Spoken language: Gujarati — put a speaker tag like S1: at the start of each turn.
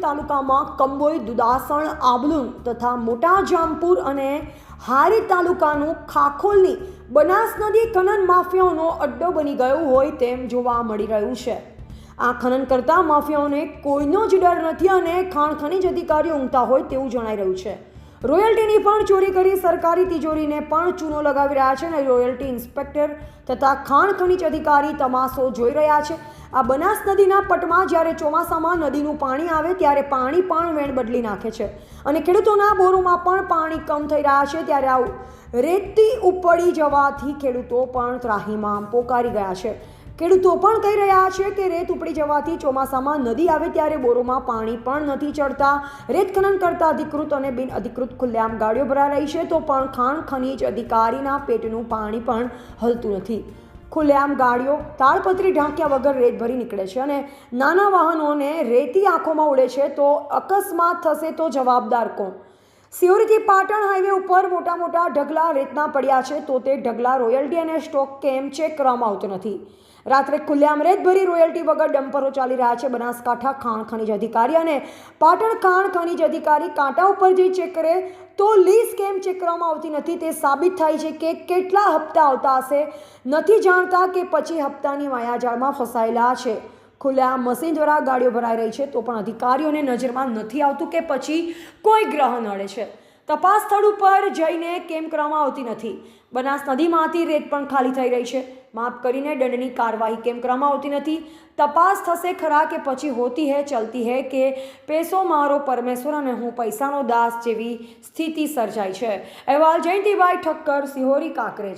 S1: તાલુકામાં કંબોઈ, દુદાસણ, આબલુન તથા મોટા જામપુર અને હારી તાલુકાનું ખાખોલની બનાસ નદી ખનન માફિયાઓનો અડ્ડો બની ગયો હોય તેમ જોવા મળી રહ્યું છે. આ ખનન કરતા માફિયાઓને કોઈનો જ ડર નથી અને ખાણ ખનીજ અધિકારીઓ ઊંઘતા હોય તેવું જણાઈ રહ્યું છે. રોયલ્ટીની પણ ચોરી કરી, સરકારી તિજોરીને પણ ચૂનો લગાવી રહ્યા છે અને રોયલ્ટી ઇન્સ્પેક્ટર તથા ખાણ ખનીજ અધિકારી તમાસો જોઈ રહ્યા છે. આ બનાસ નદીના પટમાં જ્યારે ચોમાસામાં નદીનું પાણી આવે ત્યારે પાણી પણ વેણ બદલી નાખે છે અને ખેડૂતોના બોરોમાં પણ પાણી કમ થઈ રહ્યા છે ત્યારે આવું રેતી ઉપડી જવાથી ખેડૂતો પણ ત્રાહીમામ પોકારી ગયા છે. ખેડૂતો પણ કહી રહ્યા છે કે રેત ઉપડી જવાથી ચોમાસામાં નદી આવે ત્યારે બોરોમાં પાણી પણ નથી ચડતા. રેત ખનન કરતા અધિકૃત અને બિન અધિકૃત ખુલ્લેઆમ ગાડીઓ ભરા રહી છે તો પણ ખાણ ખનીજ અધિકારીના પેટનું પાણી પણ હલતું નથી. ખુલ્લેઆમ ગાડીઓ તાળપત્રી ઢાંક્યા વગર રેત ભરી નીકળે છે અને નાના વાહનોને રેતી આંખોમાં ઉડે છે તો અકસ્માત થશે તો જવાબદાર કોણ? સિયોરીથી પાટણ હાઈવે ઉપર મોટા મોટા ઢગલા રેતના પડ્યા છે, તો તે ઢગલા રોયલ્ટી અને સ્ટોક કેમ ચેક કરવામાં આવતો નથી. રાત્રે ખુલ્લેઆમ રેતભરી રોયલ્ટી વગર ડમ્પરો ચાલી રહ્યા છે. બનાસકાંઠા ખાણ ખનીજ અધિકારી અને પાટણ ખાણ ખનીજ અધિકારી કાંટા ઉપર જઈ ચેક કરે, તો લીઝ કેમ ચેક કરવામાં આવતી નથી તે સાબિત થાય છે કે કેટલા હપ્તા આવતા હશે, નથી જાણતા કે પછી હપ્તાની માયાજાળમાં ફસાયેલા છે. ખુલ્લા મશીન દ્વારા ગાડીઓ ભરાઈ રહી છે, તો પણ અધિકારીઓને નજરમાં નથી આવતું કે પછી કોઈ ગ્રહ નડે છે. તપાસ સ્થળ ઉપર જઈને કેમ કરવામાં આવતી નથી. બનાસ નદીમાંથી રેત પણ ખાલી થઈ રહી છે. માફ કરીને, દંડની કાર્યવાહી કેમ કરવામાં આવતી નથી? તપાસ થશે ખરા કે પછી હોતી હે, ચલતી હે કે પેસો મારો પરમેશ્વર અને હું પૈસાનો દાસ જેવી સ્થિતિ સર્જાય છે? અહેવાલ જયંતિભાઈ ઠક્કર, સિહોરી કાંકરેજ.